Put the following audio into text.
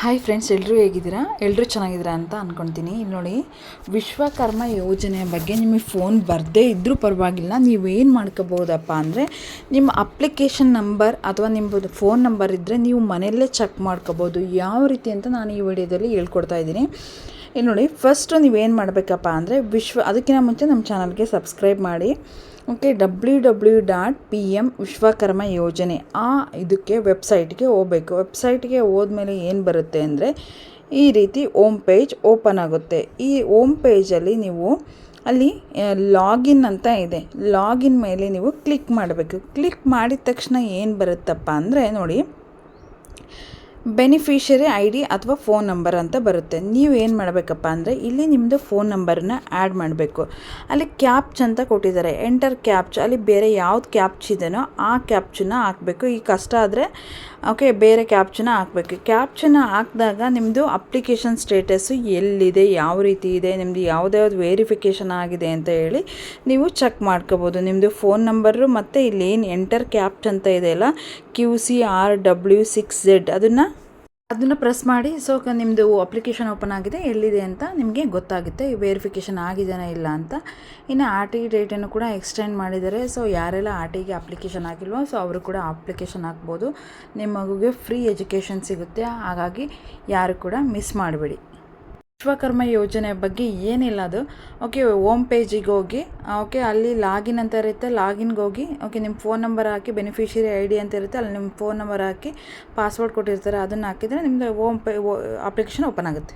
Hi friends ಎಲ್ಲರೂ ಹೇಗಿದ್ದೀರಾ? ಎಲ್ಲರೂ ಚೆನ್ನಾಗಿದ್ದೀರಾ ಅಂತ ಅಂದ್ಕೊತೀನಿ ಇಲ್ಲಿ ನೋಡಿ, ವಿಶ್ವಕರ್ಮ ಯೋಜನೆಯ ಬಗ್ಗೆ ನಿಮಗೆ ಫೋನ್ ಬರದೇ ಇದ್ದರೂ ಪರವಾಗಿಲ್ಲ. ನೀವೇನು ಮಾಡ್ಕೋಬೋದಪ್ಪ ಅಂದರೆ, ನಿಮ್ಮ ಅಪ್ಲಿಕೇಶನ್ ನಂಬರ್ ಅಥವಾ ನಿಮ್ಮದು ಫೋನ್ ನಂಬರ್ ಇದ್ದರೆ ನೀವು ಮನೆಯಲ್ಲೇ ಚೆಕ್ ಮಾಡ್ಕೋಬೋದು ಯಾವ ರೀತಿ ಅಂತ ನಾನು ಈ ವಿಡಿಯೋದಲ್ಲಿ ಹೇಳ್ಕೊಡ್ತಾ ಇದ್ದೀನಿ. ಇಲ್ಲಿ ನೋಡಿ ಫಸ್ಟು ನೀವೇನು ಮಾಡಬೇಕಪ್ಪ ಅಂದರೆ, ವಿಶ್ವ, ಅದಕ್ಕಿಂತ ಮುಂಚೆ ನಮ್ಮ ಚಾನಲ್ಗೆ ಸಬ್ಸ್ಕ್ರೈಬ್ ಮಾಡಿ. Okay W W dot P M Vishwakarma ಯೋಜನೆ. ಆ ಇದಕ್ಕೆ ವೆಬ್ಸೈಟ್ಗೆ ಹೋಗ್ಬೇಕು. ವೆಬ್ಸೈಟ್ಗೆ ಹೋದ್ಮೇಲೆ ಏನು ಬರುತ್ತೆ ಅಂದರೆ, ಈ ರೀತಿ ಓಮ್ ಪೇಜ್ ಓಪನ್ ಆಗುತ್ತೆ. ಈ ಓಮ್ ಪೇಜಲ್ಲಿ ನೀವು ಅಲ್ಲಿ ಲಾಗಿನ್ ಅಂತ ಇದೆ. ಲಾಗಿನ್ ಮೇಲೆ ನೀವು ಕ್ಲಿಕ್ ಮಾಡಬೇಕು. ಕ್ಲಿಕ್ ಮಾಡಿದ ತಕ್ಷಣ ಏನು ಬರುತ್ತಪ್ಪ ಅಂದರೆ, ನೋಡಿ ಬೆನಿಫಿಷರಿ ಐ ಡಿ ಅಥವಾ ಫೋನ್ ನಂಬರ್ ಅಂತ ಬರುತ್ತೆ. ನೀವು ಏನು ಮಾಡಬೇಕಪ್ಪ ಅಂದರೆ ಇಲ್ಲಿ ನಿಮ್ಮದು ಫೋನ್ ನಂಬರನ್ನ ಆ್ಯಡ್ ಮಾಡಬೇಕು. ಅಲ್ಲಿ ಕ್ಯಾಪ್ಚ್ ಅಂತ ಕೊಟ್ಟಿದ್ದಾರೆ. ಎಂಟರ್ ಕ್ಯಾಪ್ಚ್ ಅಲ್ಲಿ ಬೇರೆ ಯಾವ್ದು ಕ್ಯಾಪ್ಚ್ ಇದೆಯೋ ಆ ಕ್ಯಾಪ್ಚನ್ನ ಹಾಕಬೇಕು. ಈ ಕಷ್ಟ ಆದರೆ ಓಕೆ ಬೇರೆ ಕ್ಯಾಪ್ಚನ್ನ ಹಾಕಬೇಕು. ಕ್ಯಾಪ್ಚನ್ನ ಹಾಕಿದಾಗ ನಿಮ್ಮದು ಅಪ್ಲಿಕೇಶನ್ ಸ್ಟೇಟಸ್ಸು ಎಲ್ಲಿದೆ, ಯಾವ ರೀತಿ ಇದೆ ನಿಮ್ಮದು ಯಾವುದ್ಯಾವ್ದು ವೇರಿಫಿಕೇಷನ್ ಆಗಿದೆ ಅಂತ ಹೇಳಿ ನೀವು ಚೆಕ್ ಮಾಡ್ಕೋಬೋದು. ನಿಮ್ಮದು ಫೋನ್ ನಂಬರು ಮತ್ತು ಏನು ಎಂಟರ್ ಕ್ಯಾಪ್ಚ್ ಅಂತ ಇದೆಯಲ್ಲ Q C R W six Z ಅದನ್ನು ಅದನ್ನು ಪ್ರೆಸ್ ಮಾಡಿ ಸೊ ನಿಮ್ಮದು ಅಪ್ಲಿಕೇಶನ್ ಓಪನ್ ಆಗಿದೆ, ಎಲ್ಲಿದೆ ಅಂತ ನಿಮಗೆ ಗೊತ್ತಾಗುತ್ತೆ ವೇರಿಫಿಕೇಷನ್ ಆಗಿದೆಯಾ ಇಲ್ಲ ಅಂತ. ಇನ್ನು ಆರ್ ಟಿ ಡೇಟನ್ನು ಕೂಡ ಎಕ್ಸ್ಟೆಂಡ್ ಮಾಡಿದ್ದಾರೆ ಸೊ ಯಾರೆಲ್ಲ ಆರ್ ಟಿಗೆ ಅಪ್ಲಿಕೇಶನ್ ಆಗಿಲ್ವೋ ಸೊ ಅವರು ಕೂಡ ಅಪ್ಲಿಕೇಶನ್ ಹಾಕ್ಬೋದು. ನಿಮ್ಮ ಮಗುಗೆ ಫ್ರೀ ಎಜುಕೇಷನ್ ಸಿಗುತ್ತೆ, ಹಾಗಾಗಿ ಯಾರು ಕೂಡ ಮಿಸ್ ಮಾಡಬೇಡಿ. ವಿಶ್ವಕರ್ಮ ಯೋಜನೆ ಬಗ್ಗೆ ಏನಿಲ್ಲ ಅದು. ಓಕೆ ಓಮ್ ಪೇಜಿಗೆ ಹೋಗಿ ಓಕೆ ಅಲ್ಲಿ ಲಾಗಿನ್ ಅಂತ ಇರುತ್ತೆ, ಲಾಗಿನ್ಗೆ ಹೋಗಿ ಓಕೆ ನಿಮ್ಮ ಫೋನ್ ನಂಬರ್ ಹಾಕಿ ಬೆನಿಫಿಷರಿ ಐ ಡಿ ಅಂತ ಇರುತ್ತೆ, ಅಲ್ಲಿ ನಿಮ್ಮ ಫೋನ್ ನಂಬರ್ ಹಾಕಿ ಪಾಸ್ವರ್ಡ್ ಕೊಟ್ಟಿರ್ತಾರೆ, ಅದನ್ನು ಹಾಕಿದರೆ ನಿಮ್ಮದು ಓಮ್ ಪೇ ಅಪ್ಲಿಕೇಶನ್ ಓಪನ್ ಆಗುತ್ತೆ.